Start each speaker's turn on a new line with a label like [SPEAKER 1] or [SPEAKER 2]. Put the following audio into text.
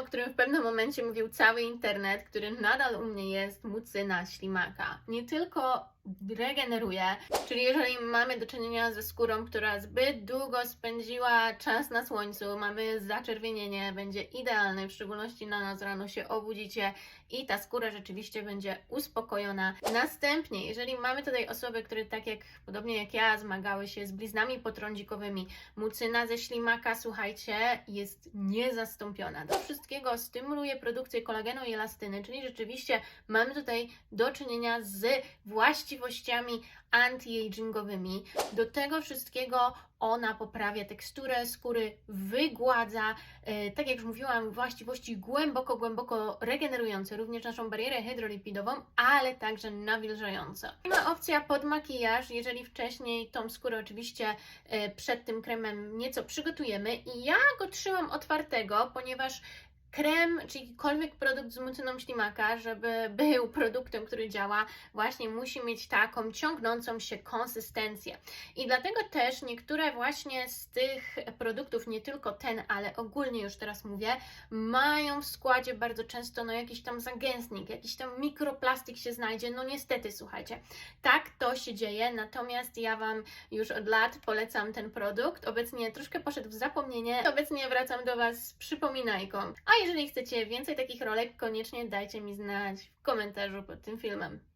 [SPEAKER 1] o którym w pewnym momencie mówił cały internet, który nadal u mnie jest, mucyna ślimaka. Nie tylko regeneruje, czyli jeżeli mamy do czynienia ze skórą, która zbyt długo spędziła czas na słońcu, mamy zaczerwienienie, będzie idealny, w szczególności na noc rano się obudzicie i ta skóra rzeczywiście będzie uspokojona. Następnie, jeżeli mamy tutaj osoby, które tak jak, podobnie jak ja, zmagały się z bliznami potrądzikowymi, mucyna ze ślimaka, słuchajcie, jest niezastąpiona. Do wszystkiego stymuluje produkcję kolagenu i elastyny, czyli rzeczywiście mamy tutaj do czynienia z właściwościami anti-agingowymi. Do tego wszystkiego ona poprawia teksturę skóry, wygładza, e, tak jak już mówiłam, właściwości głęboko, głęboko regenerujące, również naszą barierę hydrolipidową, ale także nawilżające. Ma opcja pod makijaż, jeżeli wcześniej tą skórę oczywiście e, przed tym kremem nieco przygotujemy i ja go trzymam otwartego, ponieważ krem, czy jakikolwiek produkt z mucyną ślimaka, żeby był produktem, który działa, właśnie musi mieć taką ciągnącą się konsystencję. I dlatego też niektóre właśnie z tych produktów, nie tylko ten, ale ogólnie już teraz mówię, mają w składzie bardzo często no jakiś tam zagęstnik, jakiś tam mikroplastik się znajdzie. No niestety, słuchajcie, tak to się dzieje, natomiast ja Wam już od lat polecam ten produkt. Obecnie troszkę poszedł w zapomnienie, obecnie wracam do Was z przypominajką. A jeżeli chcecie więcej takich rolek, koniecznie dajcie mi znać w komentarzu pod tym filmem.